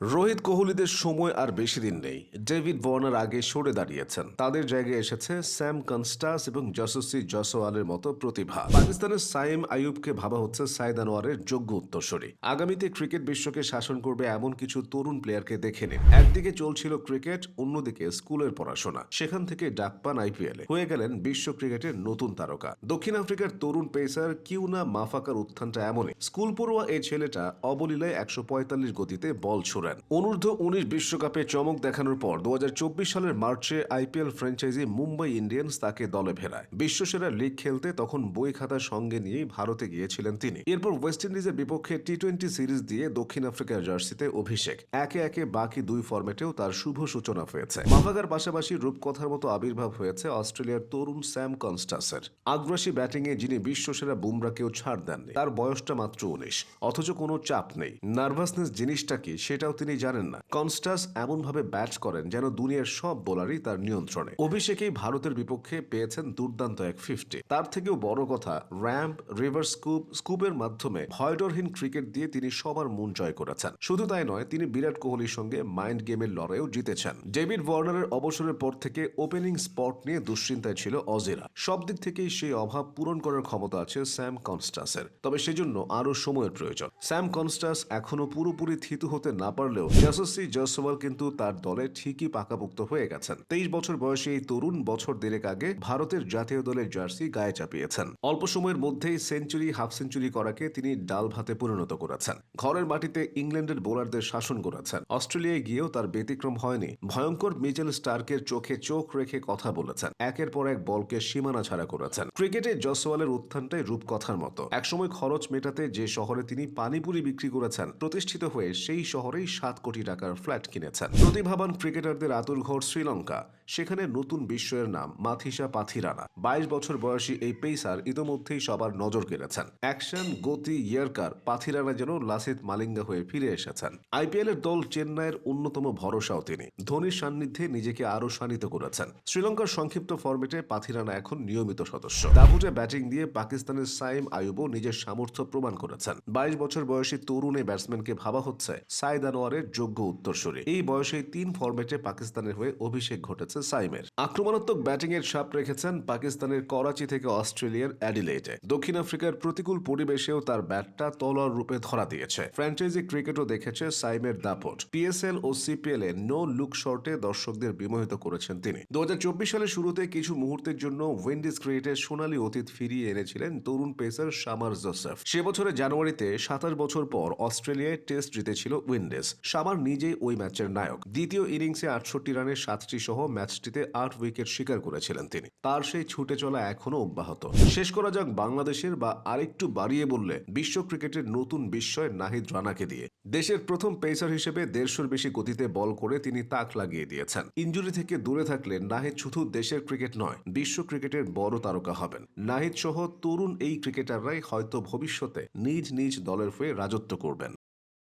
রোহিত কোহলিদের সময় আর বেশি দিন নেই। ডেভিড বর্নার আগে সরে দাঁড়িয়েছেন। তাদের জায়গায় এসেছে স্যাম কনস্টাস এবং যশস্বী জসওয়ালের মতো প্রতিভা। পাকিস্তানের সাইম আইয়ুবকে ভাবা হচ্ছে সাইদ আনোয়ারের যোগ্য উত্তরসূরি। আগামীতে ক্রিকেট বিশ্বকে শাসন করবে এমন কিছু তরুণ প্লেয়ারকে দেখে নিন। একদিকে চলছিল ক্রিকেট, অন্যদিকে স্কুলের পড়াশোনা। সেখান থেকে ডাক পান আইপিএলে। হয়ে গেলেন বিশ্ব ক্রিকেটের নতুন তারকা। দক্ষিণ আফ্রিকার তরুণ পেসার কিউনা মাফাকার উত্থানটা এমনই। স্কুল পড়ুয়া এই ছেলেটা অবলীলায় একশো পঁয়তাল্লিশ গতিতে বল ছুড়েন অনূর্ধ্ব উনিশ বিশ্বকাপে চমক দেখানোর পর দু হাজার চব্বিশ সালের মার্চে আইপিএল ফ্র্যাঞ্চাইজি মুম্বাই ইন্ডিয়ান্স তাকে দলে ফেরায়। বিশ্বসেরা লিগ খেলতে তখন বই খাতা সঙ্গে নিয়েই ভারতে গিয়েছিলেন তিনি। এরপর ওয়েস্ট ইন্ডিজের বিপক্ষে টি টোয়েন্টি সিরিজ দিয়ে দক্ষিণ আফ্রিকার জার্সিতে অভিষেক। একে একে বাকি দুই ফরম্যাটেও তার শুভ সূচনা হয়েছে মাফাকার পাশাপাশি রূপকথার মতো আবির্ভাব হয়েছে অস্ট্রেলিয়ার তরুণ স্যাম কনস্টাসের। আগ্রাসী ব্যাটিংয়ে যিনি বিশ্বসেরা বুমরাকেও ছাড় দেননি, তার বয়সটা মাত্র উনিশ। অথচ কোনো চাপ নেই। নার্ভাসনেস জিনিসটা কি, সেটাও তিনি জানেন না। কনস্টাস এমনভাবে ব্যাট করেন যেন দুনিয়ার সব বোলারই তার নিয়ন্ত্রণে। অভিষেকেই ভারতের বিপক্ষে পেয়েছেন দুর্দান্ত এক ফিফটি তার থেকেও বড় কথা র্যাম্প রিভার স্কুপ স্কুপের মাধ্যমে ভয়ডরহীন ক্রিকেট দিয়ে তিনি সবার মন জয় করেছেন। শুধু তাই নয়, তিনি বিরাট কোহলির সঙ্গে মাইন্ড গেমের লড়াইও জিতেছেন। ডেভিড ওয়ার্নারের অবসরের পর থেকে ওপেনিং স্পট নিয়ে দুশ্চিন্তায় ছিল অজেরা। সব দিক থেকেই সেই অভাব পূরণ করার ক্ষমতা আছে স্যাম কনস্টাসের। তবে সেজন্য আরও সময়ের প্রয়োজন। স্যাম কনস্টাস এখনও পুরোপুরি থিতু হতে না পারলেও যশস্বী জয়সওয়াল কিন্তু তার দলে ঠিকই পাকাপুক্ত হয়ে গেছেন। তেইশ বছর বয়সী এই তরুণ বছর দেড়েক আগে ভারতের জাতীয় দলের জার্সি গায়ে চাপিয়েছেন। অল্প সময়ের মধ্যেই সেঞ্চুরি, হাফ সেঞ্চুরি করাকে তিনি ডাল ভাতে পরিণত করেছেন। ঘরের মাটিতে ইংল্যান্ডের বোলারদের শাসন করেছেন। অস্ট্রেলিয়ায় গিয়েও তার ব্যতিক্রম হয়নি। ভয়ঙ্কর মিচেল স্টার্কের চোখে চোখ রেখে কথা বলেছেন। একের পর এক বলকে সীমানা ছাড়া করেছেন। ক্রিকেটে জসওয়ালের উত্থানটাই রূপকথার মতো। একসময় খরচ মেটাতে যে শহরে তিনি পানিপুরি বিক্রি করেছেন, প্রতিষ্ঠিত হয়ে সেই শহরেই সাত কোটি টাকার ফ্ল্যাট কিনেছেন। প্রতিভাবান ক্রিকেটারদের আতুরঘর শ্রীলঙ্কা। সেখানে নতুন বিস্ময়ের নাম, মাথিসা পাথিরানা। বাইশ বছর বয়সী এই পেসার ইতোমধ্যেই সবার নজর কেড়েছেন। অ্যাকশন, গতি, ইয়ারকার, পাথিরানা যেন লাসিত মালিঙ্গা হয়ে ফিরে এসেছেন। আইপিএল এর দল চেন্নাইয়ের অন্যতম ভরসাও তিনি। ধোনির সান্নিধ্যে নিজেকে আরও শানিত করেছেন। শ্রীলঙ্কার সংক্ষিপ্ত ফরম্যাটে পাথিরানা এখন নিয়মিত সদস্য। দাবুটে ব্যাটিং দিয়ে পাকিস্তানের সাইম আয়ুবও নিজের সামর্থ্য প্রমাণ করেছেন। বাইশ বছর বয়সী তরুণ ব্যাটসম্যানকে ভাবা হচ্ছে সাইদ আনোয়ারের যোগ্য উত্তরসূরি। এই বয়সে তিন ফরম্যাটে পাকিস্তানের হয়ে অভিষেক ঘটেছে সাইমের। আক্রমণাত্মক ব্যাটিং এর ছাপ রেখেছেন পাকিস্তানের করাচি থেকে অস্ট্রেলিয়ার অ্যাডিলেটে দক্ষিণ আফ্রিকার প্রতিকূল পরিবেশেও তার ব্যাটটা তলোয়ার রূপে ধরা দিয়েছে। ফ্র্যাঞ্চাইজি ক্রিকেটও দেখেছে সাইমের দাপট। পিএসএল ও সিপিএল এ নো লুক শর্টে দর্শকদের বিমোহিত করেছেন তিনি। দু সালের শুরুতে কিছু মুহূর্তের জন্য উইন্ডিজ ক্রিকেটের সোনালী অতীত ফিরিয়ে এনেছিলেন তরুণ পেসার সামার জোসেফ। সে বছরের জানুয়ারিতে সাতাশ বছর পর অস্ট্রেলিয়ায় টেস্ট জিতেছিল উইন্ডিজ সামার নিজেই ওই ম্যাচের নায়ক। দ্বিতীয় ইনিংসে আটষট্টি রানের সাতটি সহ ম্যাচটিতে আট উইকেট শিকার করেছিলেন তিনি। তার সেই ছুটে চলা এখনও অব্যাহত। শেষ করা যাক বাংলাদেশের বা আরেকটু বাড়িয়ে বললে বিশ্ব ক্রিকেটের নতুন বিস্ময় নাহিদ রানাকে দিয়ে। দেশের প্রথম পেসার হিসেবে দেড়শোর বেশি গতিতে বল করে তিনি তাক লাগিয়ে দিয়েছেন। ইঞ্জুরি থেকে দূরে থাকলে নাহিদ শুধু দেশের ক্রিকেট নয়, বিশ্ব ক্রিকেটের বড় তারকা হবেন। নাহিদ সহ তরুণ এই ক্রিকেটাররাই হয়তো ভবিষ্যতে নিজ নিজ দলের হয়ে রাজত্ব করবেন।